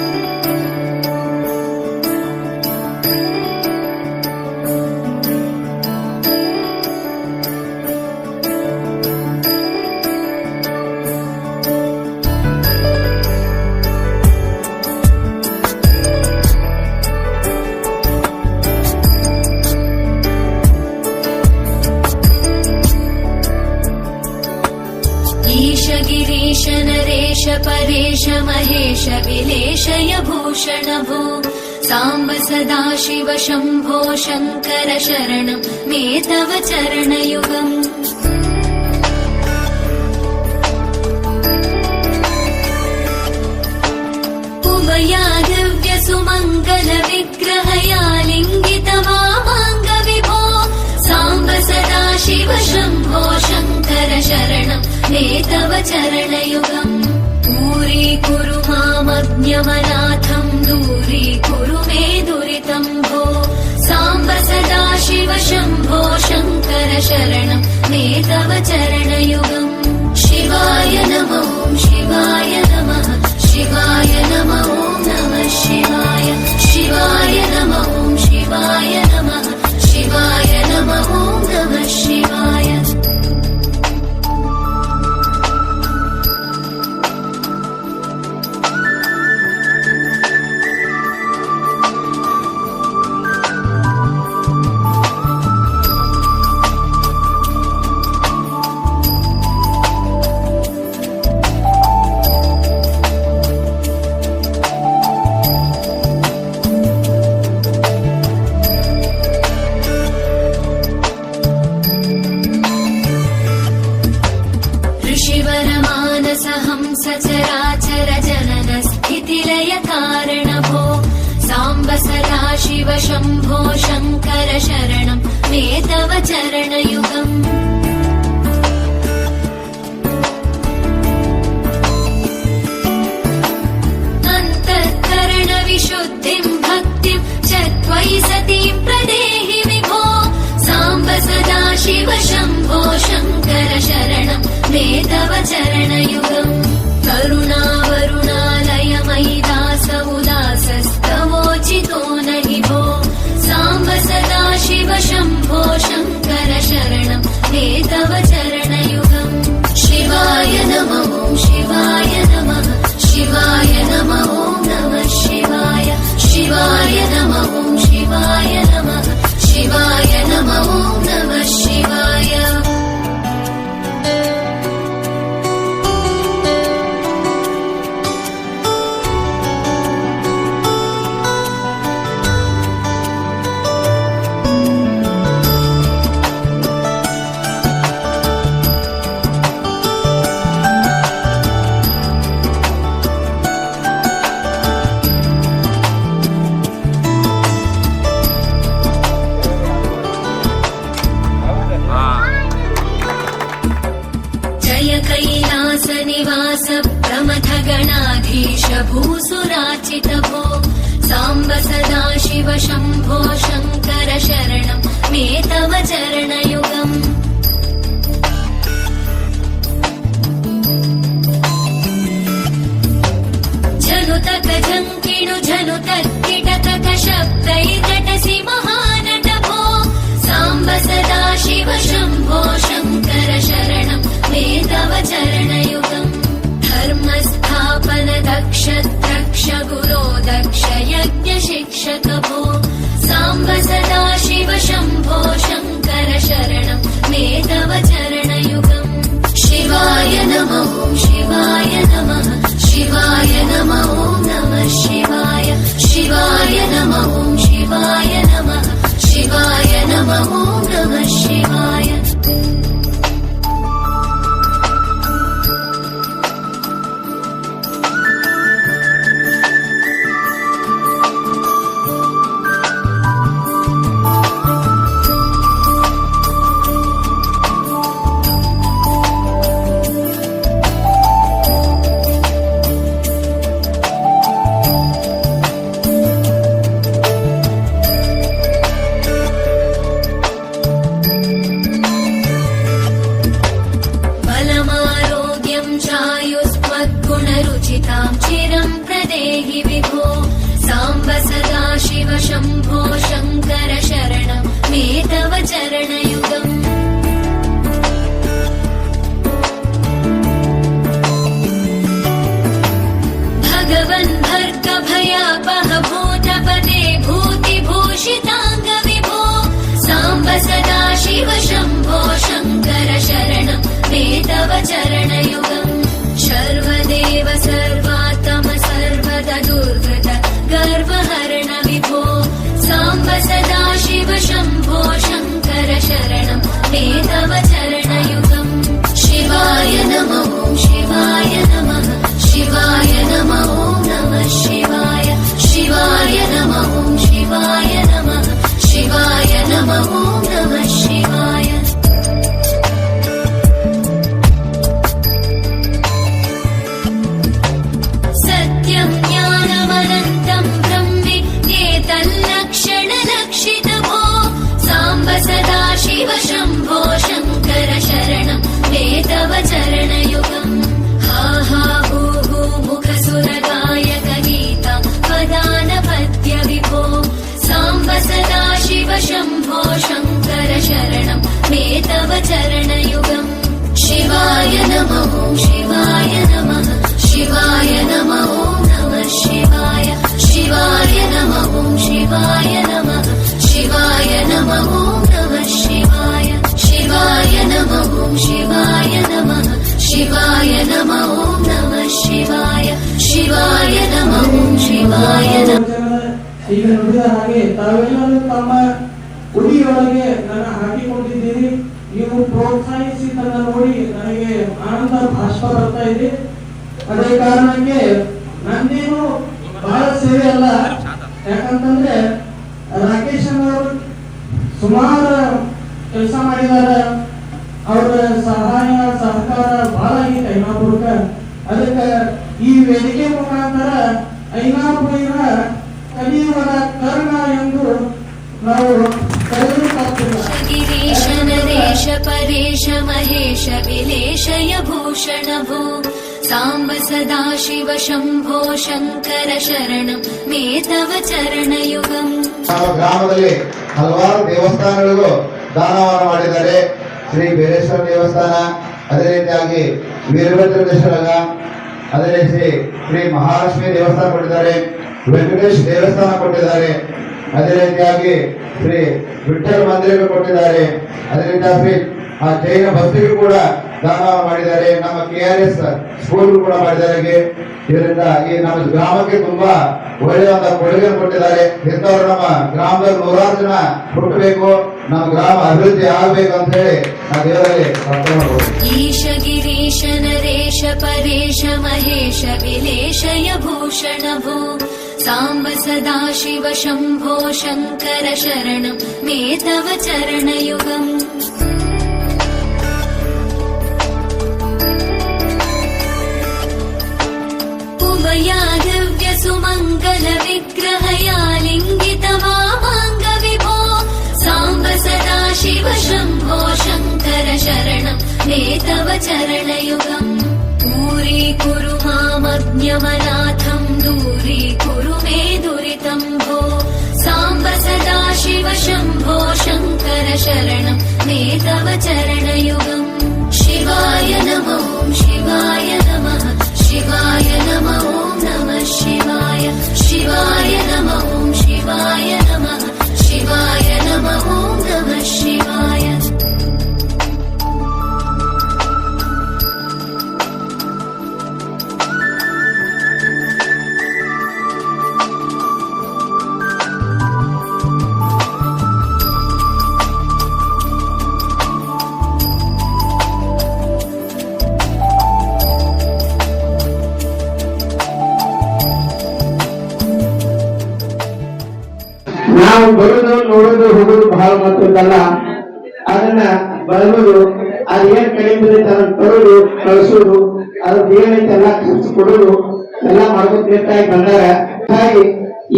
Música Girish Naresh Paresh Mahesh विलेशय Bhushan भो। साम्ब सदा शिव शम्भो शङ्कर शरणं। मे तव चरणयुगम् चरणयुगम् दूरी कुरु मामज्ञमनाथम् दूरी कुरु मे दुरितम् भो साम्ब सदा शिव शम्भो शङ्कर शरणं मे तव चरणयुगम् शिवाय नमो सदा शिव शम्भो शङ्कर शरणं मे तव चरणयुगम्। अन्तःकरणविशुद्धिम् भक्तिम् च त्वयि सतीं प्रदेहि विभो। साम्ब सदा शिव शम्भो शङ्कर शरणं मे तव चरणयुगम् नमो शिवाय नमः शिवाय ಚರಣ शम्भो शङ्कर शरणं मे तव चरणयुगम् शिवाय नमः ॐ शिवाय नमः शिवाय नमः ॐ नमः शिवाय शिवाय नमः ॐ शिवाय नमः शिवाय नमः तव चरणयुगम् शिवाय नमः ॐ शिवाय नमः शिवाय नमः ॐ नमः शिवाय शिवाय नमः ॐ शिवाय नमः शिवाय नमः ॐ नमः शिवाय शिवाय नमः ॐ शिवाय नमः शिवाय नमः ॐ नमः शिवाय शिवाय नमः ॐ शिवाय नमः ಈಗ ನುಡಿದ ಹಾಗೆ ತಾವೆಲ್ಲರೂ ತಮ್ಮ ಉಡಿಯೊಳಗೆ ನನ್ನ ಹಾಕಿಕೊಂಡಿದ್ದೀರಿ ನೀವು ಪ್ರೋತ್ಸಾಹಿಸಿದ್ದನ್ನು ನೋಡಿ, ನನಗೆ ಆನಂದ ಭಾಷ್ಪ ಬರ್ತಾ ಇದೆ. ಅದೇ ಕಾರಣಕ್ಕೆ ನಂದೇನು ಬಹಳ ಸೇವೆ ಅಲ್ಲ. ಯಾಕಂತಂದ್ರೆ ರಾಕೇಶ್ ಅವರು ಸುಮಾರು ಕೆಲಸ ಮಾಡಿದಾರ ಅವರ ಸಹಾಯ, ಸಹಕಾರ ಬಹಳ ಆಗಿತ್ತು ಐನಾಪುರಕ್ಕ. ಅದಕ್ಕೆ ಈ ವೇದಿಕೆ ಮುಖಾಂತರ ಐನಾಪುರಿನ ಕಲಿಯುವ ಕರ್ಣ ಎಂದು ನಾವು नरेश परेश महेश विलेशय भूषण भो साम्ब सदा शिव शम्भो शङ्कर शरणं मे तव चरणयुगम् ನಮ್ಮ ಗ್ರಾಮದಲ್ಲಿ ಹಲವಾರು ದೇವಸ್ಥಾನಗಳಿಗೂ ದಾನವನ್ನು ಮಾಡಿದ್ದಾರೆ ಶ್ರೀ ಬೀರೇಶ್ವರ ದೇವಸ್ಥಾನ ಅದೇ ರೀತಿಯಾಗಿ ವೀರಭದ್ರೇಶ್ವರ ಅದೇ ರೀತಿ ಶ್ರೀ ಮಹಾಲಕ್ಷ್ಮಿ ದೇವಸ್ಥಾನ ಕೊಟ್ಟಿದ್ದಾರೆ ವೆಂಕಟೇಶ್ ದೇವಸ್ಥಾನ ಕೊಟ್ಟಿದ್ದಾರೆ ಅದೇ ರೀತಿಯಾಗಿ ಶ್ರೀ ವಿಠಲ್ ಮಂದಿರಕ್ಕೆ ಕೊಟ್ಟಿದ್ದಾರೆ. ಅದರಿಂದ ಶ್ರೀ ಆ ಜೈನ ಭಕ್ತಿಗೂ ಕೂಡ ದಾನ ಮಾಡಿದ್ದಾರೆ. ನಮ್ಮ ಕೆ ಆರ್ ಎಸ್ ಸ್ಕೂಲ್ ಕೂಡ ಮಾಡಿದ್ದಾರೆ ಇದರಿಂದ ಈ ನಮ್ಮ ಗ್ರಾಮಕ್ಕೆ ತುಂಬಾ ಒಳ್ಳೆಯವಾದ ಕೊಡುಗೆ ಕೊಟ್ಟಿದ್ದಾರೆ. ಇಂಥವ್ರು ನಮ್ಮ ಗ್ರಾಮದ ನೂರಾರು ಜನ ಹುಟ್ಟಬೇಕು. ನಮ್ಮ ಗ್ರಾಮ ಅಭಿವೃದ್ಧಿ ಆಗಬೇಕು ಅಂತ ಹೇಳಿ ನಾವು ದೇವರಲ್ಲಿ ಪ್ರಾರ್ಥನೆ ಮಾಡಬಹುದು ಈಶ ಗಿರೀಶ ನರೇಶ ಪರೇಶ ಮಹೇಶ ವಿಲೇಶಯ ಭೂಷಣ ಭೂ साम्ब सदा शिव शम्भो शङ्कर शरणं मे तव चरणयुगम्। उमया दिव्यसुमङ्गल विग्रहया लिङ्गित वामाङ्ग विभो। साम्ब सदा शिव शम्भो शङ्कर शरणं मे तव चरणयुगम्। दूरीकुरु मामज्ञमनाथं दूरीकुरु शम्भो शङ्कर शरणं मे तव चरणयुगम् शिवाय नमः शिवाय नमः शिवाय नमः नमः शिवाय शिवाय नमः शिवाय नमः शिवाय नमः ॐ नमः ನಾವು ಬರುದು, ನೋಡುದು ಹುಡುಗರು ಬಹಳ ಮತ್ತೊಂದಲ್ಲ ಅದನ್ನ ಬಳಸುದು ಅದ್ ಏನ್ ಕಡಿಮೆ ಅದನ್ನ ತರುದು, ಕಳಿಸೋದು ಅದ್ರದ್ದು ಏನೈತೆ ಎಲ್ಲ ಖರ್ಚು ಕೊಡೋದು, ಎಲ್ಲ ಮಾಡ್ಕೊಂಡು ಬಂದಾಗ. ಹಾಗೆ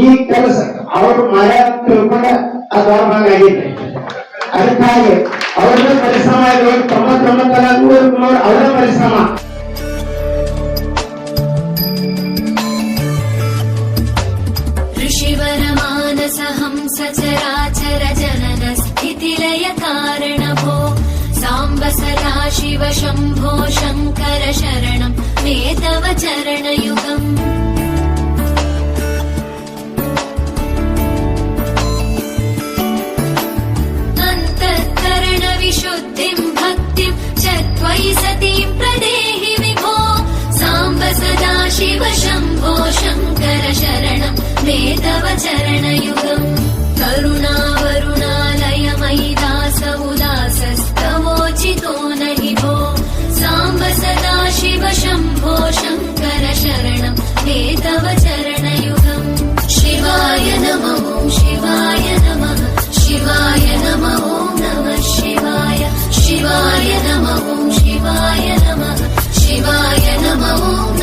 ಈ ಕೆಲಸ ಅವ್ರು ಮಳೆ ತಿಳ್ಕೊಂಡ ಅದು ಅವ್ರ ಭಾಗ ಆಗೈತೆ ಅದಕ್ಕಾಗಿ ಅವ್ರನ್ನ ಪರಿಶ್ರಮ ಇದೆ ತೊಂಬತ್ತೊಂಬತ್ತಲ್ಲ ತಮ್ಮ ನೂರ ಅವರ ಪರಿಶ್ರಮ. ऋषिवरमानसहंस चराचर जनन स्थितिलय कारण भो साम्ब सदा शिव शम्भो शङ्कर शरणं मे तव चरणयुगम् Shivaya Namah Shivaya Namah Om